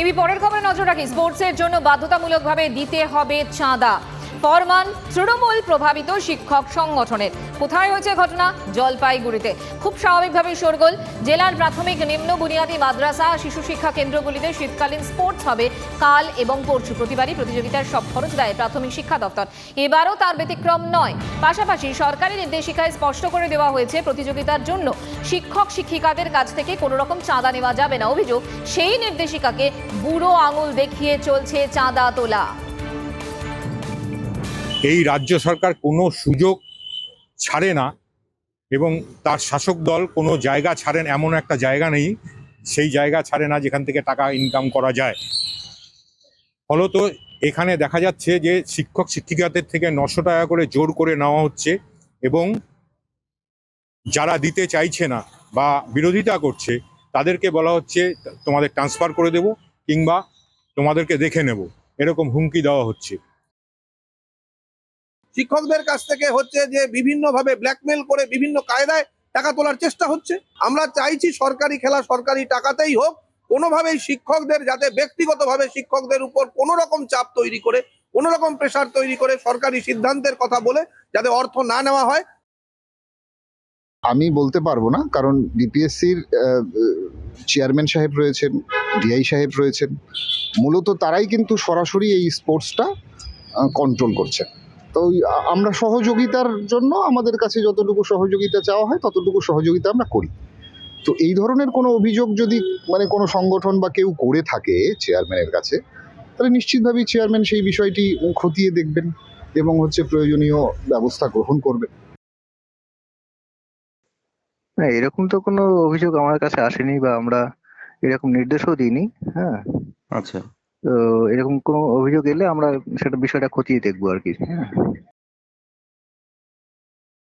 মিমি পরের খবরে নজর রাখি। স্পোর্টসের জন্য বাধ্যতামূলকভাবে দিতে হবে চাঁদা। ফরমান তৃণমূল প্রভাবিত শিক্ষক সংগঠনের। কোথায় হয়েছে ঘটনা? জলপাইগুড়িতে। খুব স্বাভাবিকভাবেই শোরগোল। জেলার প্রাথমিক নিম্ন বুনিয়াদী মাদ্রাসা, শিশু শিক্ষা কেন্দ্রগুলিতে শীতকালীন স্পোর্টস হবে কাল এবং পরশু। প্রতিবারই প্রতিযোগিতার সব খরচ দেয় প্রাথমিক শিক্ষা দপ্তর। এবারও তার ব্যতিক্রম নয়। পাশাপাশি সরকারি নির্দেশিকায় স্পষ্ট করে দেওয়া হয়েছে প্রতিযোগিতার জন্য শিক্ষক শিক্ষিকাদের কাছ থেকে কোনো রকম চাঁদা নেওয়া যাবে না। অভিযোগ, সেই নির্দেশিকাকে বুড়ো আঙুল দেখিয়ে চলছে চাঁদা তোলা। এই রাজ্য সরকার কোনো সুযোগ ছাড়ে না এবং তার শাসক দল কোনো জায়গা ছাড়েন, এমন একটা জায়গা নেই, সেই জায়গা ছাড়ে না যেখান থেকে টাকা ইনকাম করা যায়। ফলত এখানে দেখা যাচ্ছে যে শিক্ষক শিক্ষিকাদের থেকে নশো টাকা করে জোর করে নেওয়া হচ্ছে এবং যারা দিতে চাইছে না বা বিরোধিতা করছে, তাদেরকে বলা হচ্ছে, তোমাদের ট্রান্সফার করে দেব কিংবা তোমাদেরকে দেখে নেব। এরকম হুমকি দেওয়া হচ্ছে। শিক্ষকদের কাছ থেকে হচ্ছে যে বিভিন্নভাবে ব্ল্যাকমেল করে বিভিন্ন কায়দায় টাকা তোলার চেষ্টা হচ্ছে। আমরা চাইছি সরকারি খেলা সরকারি টাকাতেই হোক, কোনোভাবেই শিক্ষকদের যাতে ব্যক্তিগতভাবে শিক্ষকদের উপর কোনো রকম চাপ তৈরি করে কোনো রকম প্রেশার তৈরি করে সরকারি সিদ্ধান্তের কথা বলে যাতে অর্থ না নেওয়া হয়। আমি বলতে পারব না, কারণ ডিপিএসসির চেয়ারম্যান সাহেব রয়েছেন ডিআই সাহেব রয়েছেন, মূলত তারাই কিন্তু সরাসরি এই স্পোর্টসটা কন্ট্রোল করছে। তো ওই আমরা সহযোগিতার জন্য আমাদের কাছে যতটুকু সহযোগিতা চাওয়া হয় ততটুকু সহযোগিতা আমরা করি। তো এই ধরনের কোনো অভিযোগ যদি মানে কোনো সংগঠন বা কেউ করে থাকে চেয়ারম্যানের কাছে তাহলে নিশ্চিতভাবেই চেয়ারম্যান সেই বিষয়টি খতিয়ে দেখবেন এবং হচ্ছে প্রয়োজনীয় ব্যবস্থা গ্রহণ করবেন না এরকম তো কোনো অভিযোগ আমার কাছে আসেনি বা আমরা এরকম নির্দেশও দিইনি হ্যাঁ। আচ্ছা। তো এরকম কোনো অভিযোগ এলে আমরা সেটা বিষয়টা খতিয়ে দেখব আর কি। হ্যাঁ